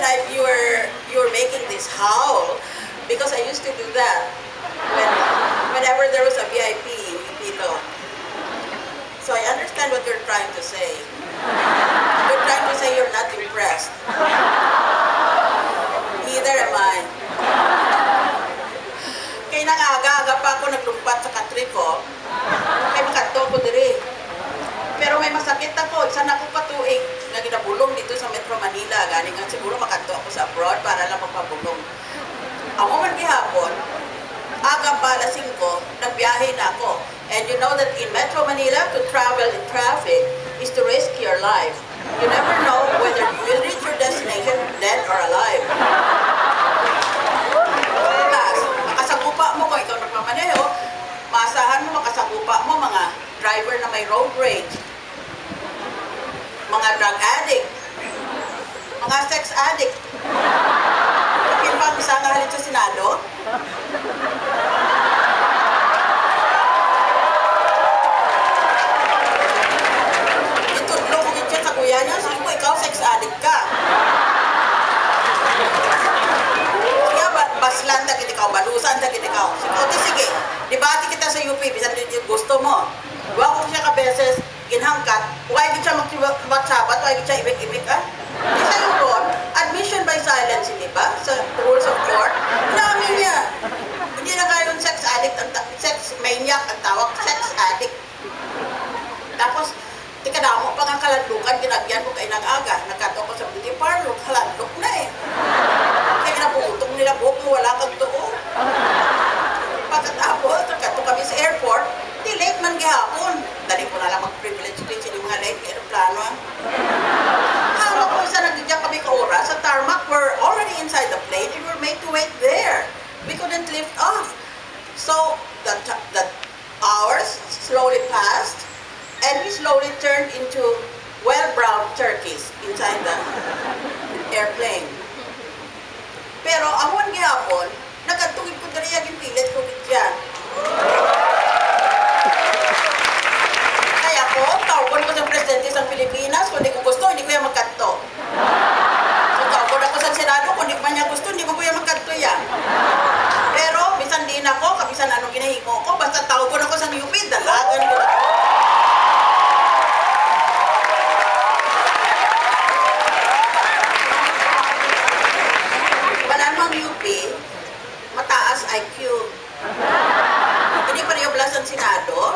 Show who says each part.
Speaker 1: when I you were you were making this howl because I used to do that when whenever there was a VIP Pilo. So I understand what you're trying to say. Galing nga siguro makanto ako sa abroad para lang magpabulong. Ako man gihapon, aga pa alas 5, nagbiyahe na ako. And you know that in Metro Manila, to travel in traffic is to risk your life. You never know whether you will reach your destination dead or alive. Plus, makasagupa mo kung ikaw nagmamaneho, maasahan mo makasagupa mo mga driver na may road rage, mga drug addict, mga sex addict. Yung bang isa nga halin sa Senado? Itudlo ko dito sa kuya niya, sabi ko, ikaw sex addict ka. Kaya ba, baslan ta kita ikaw, balusan ta kita ikaw. Sige, sige, dibati kita sa UP, bisan yung gusto mo. Wa ko siya ka beses, ginhangkat, huwag gid siya magsabat, huwag gid siya ibig-ibig, ah. Isa yung ron, admission by silence, di ba? Sa rules of court, namin niya. Hindi na kayo yung sex addict, ang ta- sex maniac ang tawag, sex addict. Tapos, tika na mo pa nga kaladlukan, ginagyan ko kay nang aga. Nagkato ko sa beauty parlor, kaladlok na eh. Kaya naputong nila buhok mo, wala kang tuo. Pagkatapos, nagkato kami sa airport, di late man gihapon. Dali ko na lang mag-privilege speech yung mga late aeroplano. ah. Hawak ko isa nagdidyak kami ka oras sa tarmac. We're already inside the plane and we're made to wait there. We couldn't lift off. So, the, the hours slowly passed and we slowly turned into well-browned turkeys inside the airplane. Pero amon gihapon, nagkatugid ko diri yung pilit ko dyan. Kaya ko, tawgon ko sa presidente sa Pilipinas, kung sa UP, dalagan ko na. Malamang UP, mataas IQ. Hindi pareho blas ang Senado.